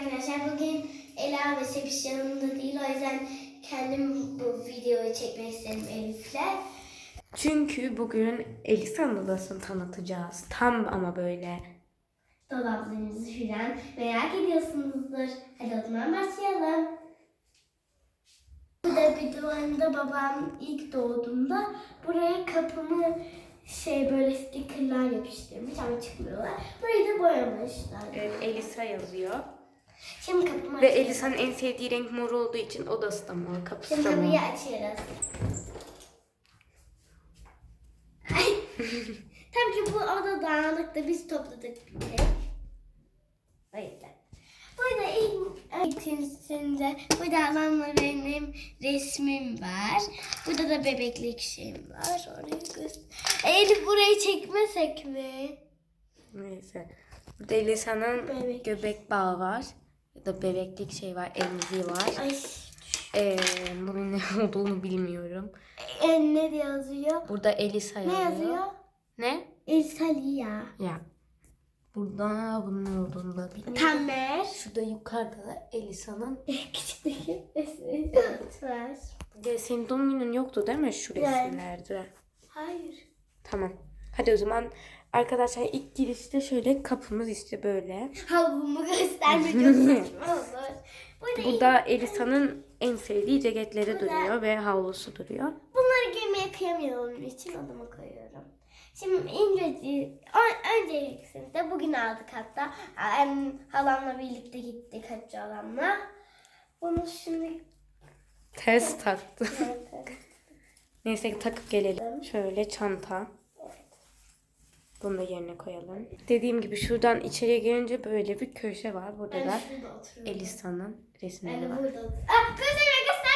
Arkadaşlar bugün Ela ve Sepiş yanımda değil. O yüzden kendim bu videoyu çekmek istedim Elif'le. Çünkü bugün Elisa'nın odasını tanıtacağız. Tam ama böyle. Dolaplarınızı filan merak ediyorsunuzdur. Hadi o zaman başlayalım. Burada bir duvarımda babam ilk doğduğunda buraya kapımı şey böyle stickerlar yapıştırmış ama çıkmıyorlar. Burayı da boyamışlar. Evet Elisa yazıyor. Şimdi kapımı Ve. Elisa'nın en sevdiği renk mor olduğu için odası da mor, kapısı Şimdi da mor. kapıyı açıyoruz. Ay. Tabii ki bu oda dağınıkta biz topladık bir tek. O yüzden. Burada ilk ikincisinde burada ablamla benim resmim var. Burada da bebeklik şeyim var. Orayı göster. Elif burayı çekmesek mi? Neyse. Burada Elisa'nın Bebek. göbek bağı var. Ya da bebeklik şey var, emziği var. Ay. Ee, bunun ne olduğunu bilmiyorum. E, ne yazıyor? Burada Elisa Ne yazıyor. yazıyor? Ne? Elsalia. Ya. Burada bunun olduğunu da bilmiyorum. Tamer. Şurada yukarıda da Elisa'nın Küçükteki resmi var. Ya senin doğum günün yoktu değil mi şu resimlerde? Hayır. Tamam. Hadi o zaman arkadaşlar ilk girişte şöyle kapımız işte böyle. Çok saçma olur. Burada Elisa'nın en sevdiği ceketleri Burada- duruyor ve havlusu duruyor. bunları giymeye kıyamıyorum için odama koyuyorum. Şimdi İngilizce, ön- öncelikle bugün aldık hatta. Em, halamla birlikte gittik Hatice halamla. Bunu şimdi Ters taktı. Neyse takıp gelelim. Şöyle çanta. Bunu da yerine koyalım. Dediğim gibi şuradan içeriye girince böyle bir köşe var. Burada ben da. Elisa'nın Ben resimleri de var. burada oturuyorum.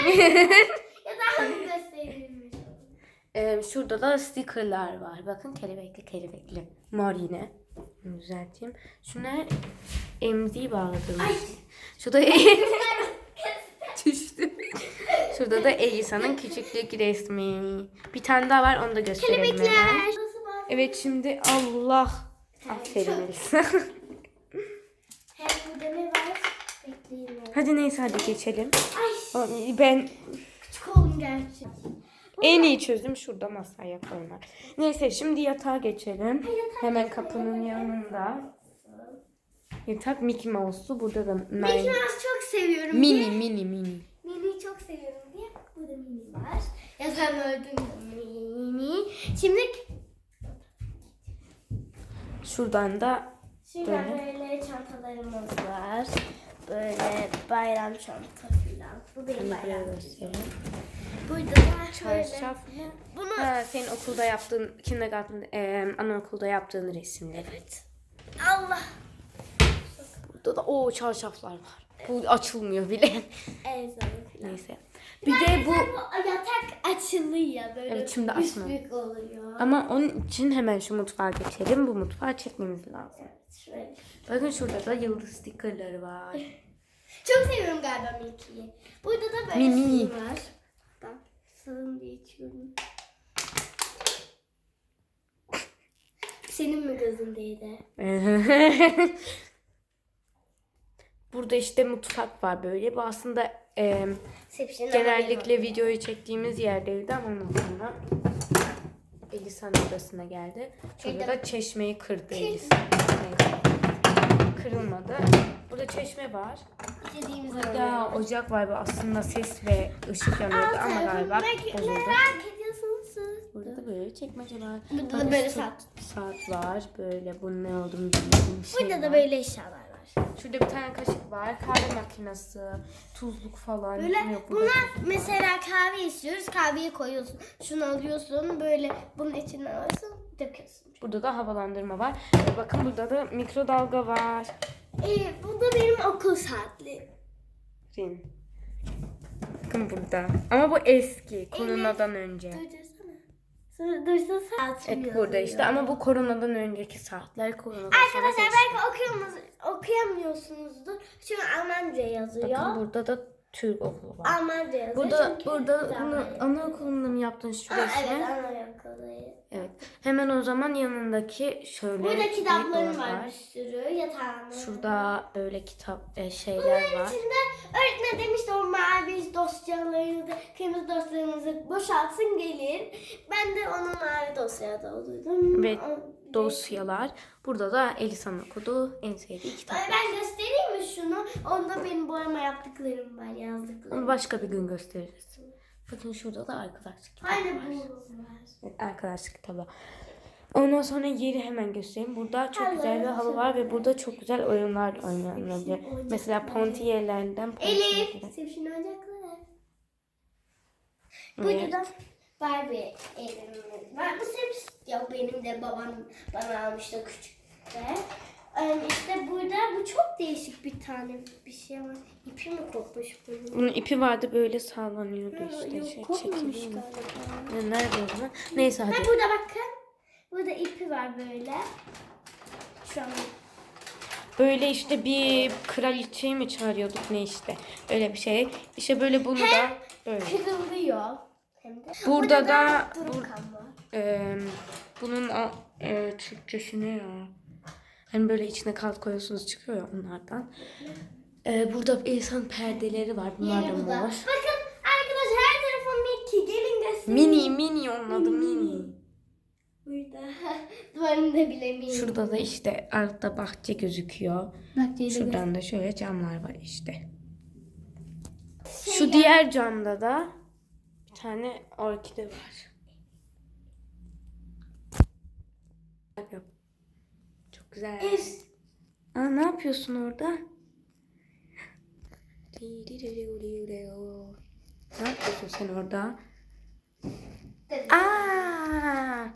Ya daha mı Ee, şurada da stickerlar var. Bakın kelebekli kelebekli. Mor yine. Bunu Düzelteyim. Şuna emziği bağladığımız. Ay. Şurada düştü. Şurada da Elisa'nın küçüklük resmi. Bir tane daha var onu da gösterelim hemen. Kelebekler. Bağlı? Evet şimdi Allah. Aferin Elisa. Hem ne var? Bekleyin. hadi neyse hadi geçelim. Ay Ben küçük oldum gerçi. en iyi çözüm şurada masaya koymak. Neyse şimdi yatağa geçelim. Hemen kapının yanında. Yatak Mickey Mouse'lu. Burada da Mickey Nine. Mouse çok seviyorum Mini diye. mini mini. Mini'yi çok seviyorum diye. Burada Mini var. Yatağım öldüm Mini. Şimdi Şuradan da şuradan Böyle. böyle çantalarımız var. Böyle bayram çanta falan. Bu benim bayram. Burada da. Çarşaf? Bunu Ha, senin okulda yaptığın, kindergarten, e, anaokulda yaptığın resimleri. Allah. Burada da o çarşaflar var. Bu açılmıyor bile. Falan. Neyse. Bir de bu yatak açılıyor böyle. Evet, şimdi büyük oluyor. ama onun için hemen şu mutfağa geçelim. Bu mutfağı çekmemiz lazım. Şöyle. Bakın şurada da yıldız stickerları var. Çok seviyorum galiba Mickey'yi. Burada da böyle Mini. sığın var. Sığın diye içiyorum. Senin mi gözündeydi? Burada işte mutfak var böyle. Bu aslında e, genellikle videoyu çektiğimiz yerdeydi ama ondan sonra Elisa'nın odasına geldi. Şurada da çeşmeyi kırdı Elisa. Neyse. Kırılmadı. Burada çeşme var. İstediğimiz Burada ocak var. Bu aslında ses ve ışık yanıyordu ama galiba bozuldu. Merak ediyorsunuz. Burada da böyle çekmece var. Burada da böyle saat. Saat var. Böyle bunun ne olduğunu bilmediğim bir şey Burada da var. böyle eşyalar var. Şurada bir tane kaşık var. Kahve makinesi, tuzluk falan. Böyle Yok, bunlar tuzluk var. mesela kahve istiyoruz. Kahveyi koyuyorsun. Şunu alıyorsun. Böyle bunun içine alıyorsun. Döküyorsun. Burada da havalandırma var. Ve bakın burada da mikrodalga var. Ee, bu da benim okul saatli. Rin. Bakın burada. Ama bu eski. Koronadan önce. Durdursana. Dursa saat Evet burada işte ama bu koronadan önceki saatler. Koronadan sonra Arkadaşlar değişti. belki okuyamaz, okuyamıyorsunuzdur. Çünkü Almanca yazıyor. Bakın burada da Türk okulu var. Almanca yazıyor. Burada çünkü burada Almanya'da- anaokulunda mı yaptın Aa, şurasını? evet anaokuluyuz. Evet. Hemen o zaman yanındaki şöyle Burada kitaplarım dolap var bir sürü. Yatağım. Şurada böyle kitap e, şeyler Bunların var. içinde öğretmen demişti o mavi dosyalarınızı, kırmızı dosyalarınızı boşaltsın gelin. Ben de onu mavi dosyaya doldurdum. Ve Dosyalar. Burada da Elisa'nın okuduğu en sevdiği kitap. Ben göstereyim şunu? Onda benim boyama yaptıklarım var, yazdıklarım. Onu başka bir gün gösteririz. Bakın şurada da arkadaşlık kitabı Aynı var. bu var. Evet, arkadaşlık kitabı. Ondan sonra yeri hemen göstereyim. Burada çok Halı, güzel bir halı var ve burada çok güzel oyunlar oynanabilir. Mesela Pontiyerlerden Elif, sevşin oyuncakları. Burada da Barbie evimiz var. Bu Sims yok benim de babam bana almıştı küçükte. Ee, işte burada bu çok değişik bir tane bir şey ama ipi mi kopmuş bunun? Bunun ipi vardı böyle sallanıyordu Ha, işte. Yok Şey, kopmamış galiba. Ya Nerede o zaman? Neyse Ha hadi. burada bakın. Burada ipi var böyle. Şu an Böyle işte bir kraliçeyi mi çağırıyorduk ne işte. Öyle bir şey. İşte böyle bunu da böyle. kırılıyor. Hem de. Burada da- durum bur-. Ee, bunun a- e, Türkçesi ne ya? Hani böyle içine kalt koyuyorsunuz çıkıyor ya onlardan. Ee, burada insan perdeleri var. Bunlar da mor. Bakın arkadaşlar her tarafım Mickey. Gelin göstereyim. Mini mini onun adı mini. Burada. Duvarında bile Mickey. Şurada da işte altta bahçe gözüküyor. Bak Şuradan da şöyle camlar var işte. Şey Şu diğer camda da bir tane orkide var. Bakın. Güzel. Aa, ne yapıyorsun orada? Ne yapıyorsun sen orada? Aa!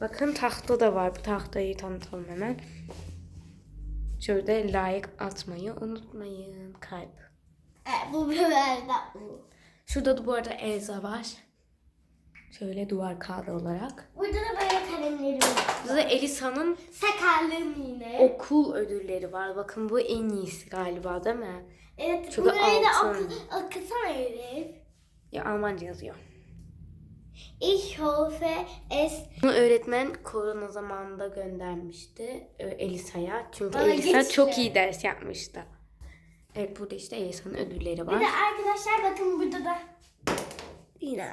Bakın tahta da var. Bu tahtayı tanıtalım hemen. Şurada like atmayı unutmayın. Kalp. Evet, bu böyle bu. Şurada da bu arada Elsa var. Şöyle duvar kağıdı olarak. Burada da böyle kalemlerim var. Burada da Elisa'nın Sakarlığım yine. okul ödülleri var. Bakın bu en iyisi galiba değil mi? evet, Şurada burayı da altın. oku, okusana Elif. Ya Almanca yazıyor. Ich hoffe es Bunu öğretmen korona zamanında göndermişti e, Elisa'ya. Çünkü Bana Elisa geçti. çok iyi ders yapmıştı. Evet burada işte Elisa'nın ödülleri Bir var. de arkadaşlar bakın burada da yine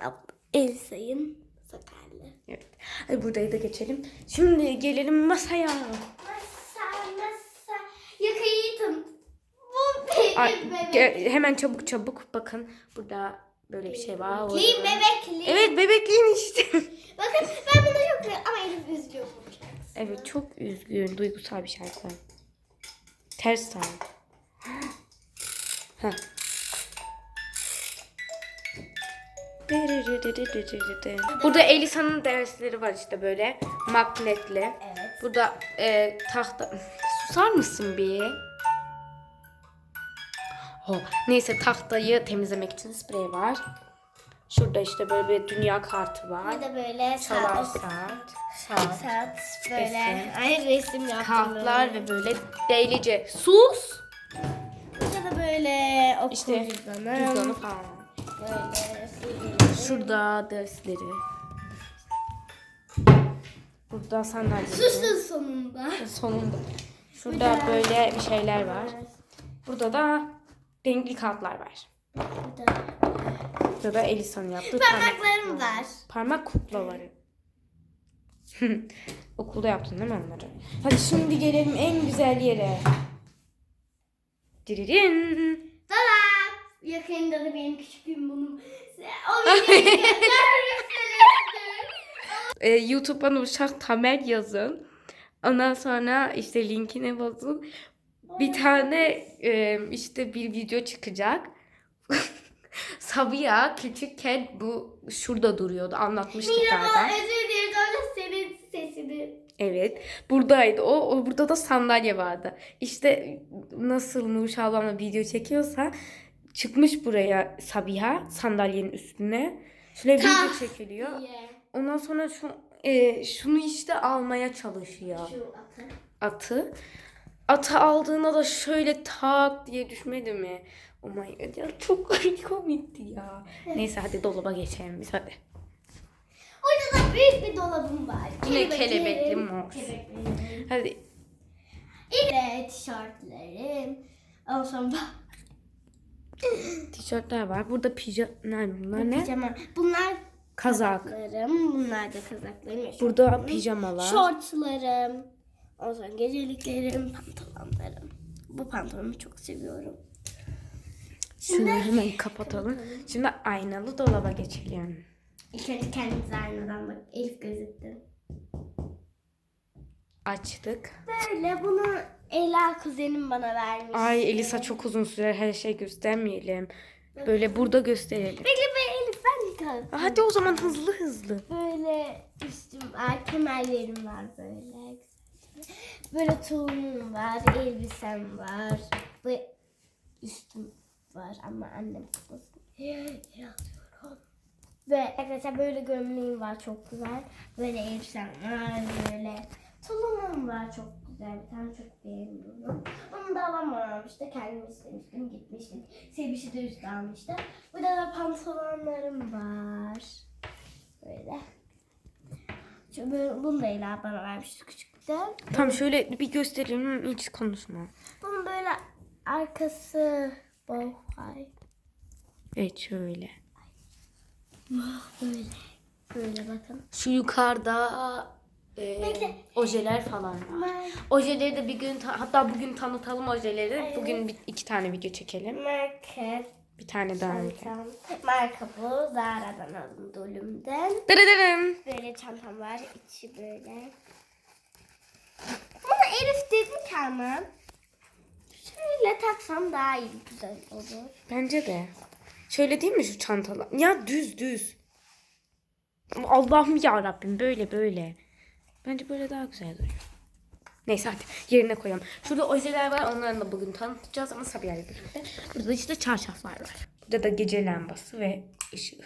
Elsa'nın sakarlığı. Evet. Hadi burayı da geçelim. Şimdi gelelim masaya. Masa masa yakayı Bu benim Ay, bebek. hemen çabuk çabuk bakın burada böyle bir şey var. Bebekliğim Orada- bebekliğim. Evet bebekliğin işte. Bakın ben bunu çok ama Elif üzülüyor bu evet çok üzgün, duygusal bir şarkı. Ters tam. Heh. Burada Elisa'nın dersleri var işte böyle magnetli. Evet. Burada e, tahta... Susar mısın bir? Oh, neyse tahtayı temizlemek için sprey var. Şurada işte böyle bir dünya kartı var. Burada böyle Çalar saat. saat. Saat. Saat böyle. Resim. Ay resim yaptım. Kartlar ve böyle delice. Sus! Burada da böyle okul İşte cüzdanı. cüzdanı falan. Şurada dersleri. Burada sandalyeleri. Susun sonunda. Sonunda. Şurada böyle bir şeyler var. Burada da renkli kartlar var. Burada Burada da Elisa'nın yaptığı parmak, parmaklarım var. parmak kuklaları. Okulda yaptın değil mi onları? Hadi şimdi gelelim en güzel yere. Diririn. Yakında da benim küçüklüğüm bunu. O görmüşsünüzdür. Ee, YouTube'dan Uşak Tamer yazın. Ondan sonra işte linkine basın. Bir tane e, işte bir video çıkacak. Sabiha küçükken bu şurada duruyordu. Anlatmıştık Merhaba zaten. özür dilerim ama senin sesini. Evet. Buradaydı o. o. Burada da sandalye vardı. İşte nasıl Nurşah ablamla video çekiyorsa çıkmış buraya Sabiha sandalyenin üstüne. Şöyle video çekiliyor. Ondan sonra şu e, şunu işte almaya çalışıyor Şu atı. atı. Ata aldığında da şöyle tak diye düşmedi mi? Oh my god ya çok komikti ya. Neyse hadi dolaba geçelim biz hadi. Orada da büyük bir dolabım var. Yine kelebekli mor. Hadi Evet tişörtlerim. Ondan sonra tişörtler var. Burada pijama bunlar ne? pijama. Bunlar Kazak. kazaklarım. Bunlar da kazaklarım. Burada pijamalar. Şortlarım. Ondan sonra geceliklerim, pantolonlarım. Bu pantolonu çok seviyorum. Şunu hemen kapatalım. Şimdi aynalı dolaba geçelim. İlk önce kendimize aynadan bak. Elif gözüktü. Açtık. Böyle bunu Ela kuzenim bana vermiş. Ay Elisa çok uzun süre her şey göstermeyelim. Böyle burada gösterelim. Bekle be Elif ben yıkarım. Hadi o zaman hızlı hızlı. Böyle üstüm var, kemerlerim var böyle. Böyle tulumum var, elbisem var. Ve üstüm var ama annem yazıyorum. Ve arkadaşlar böyle gömleğim var çok güzel. Böyle elbisem var böyle. Tulumum var çok güzel. Bir tane çok beğeniyorum. Onu da alamamıştı. Kendim istemiştim. Gitmiştim. Sevişi de üstü almıştı. Burada da pantolonlarım var. Böyle. Şu böyle, bunu da Ela bana vermişti küçükten. Tam şöyle bir gösterelim hiç konuşma. Bunun böyle arkası bohray. Evet şöyle. Böyle. Böyle bakın. Şu yukarıda e, ojeler falan var. Ojeleri de bir gün ta- hatta bugün tanıtalım ojeleri. Bugün bir, iki tane video çekelim. Marka Bir tane daha. çantam. Marka bu. Zara'dan aldım dolumdan. Dırırırım. Böyle çantam var. içi böyle. Bunu Elif dedi ki ama. Şöyle taksam daha iyi güzel olur. Bence de. Şöyle değil mi şu çantalar? Ya düz düz. Allah'ım ya Rabbim böyle böyle. Bence böyle daha güzel duruyor. Neyse hadi yerine koyalım. Şurada ojeler var onları da bugün tanıtacağız ama Sabiha ile birlikte. Burada işte çarşaflar var. Burada da gece lambası ve ışığı.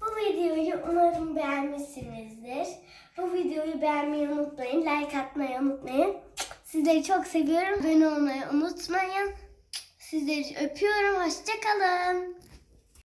Bu videoyu umarım beğenmişsinizdir. Bu videoyu beğenmeyi unutmayın. Like atmayı unutmayın. Sizleri çok seviyorum. Abone olmayı unutmayın. Sizleri öpüyorum. Hoşçakalın.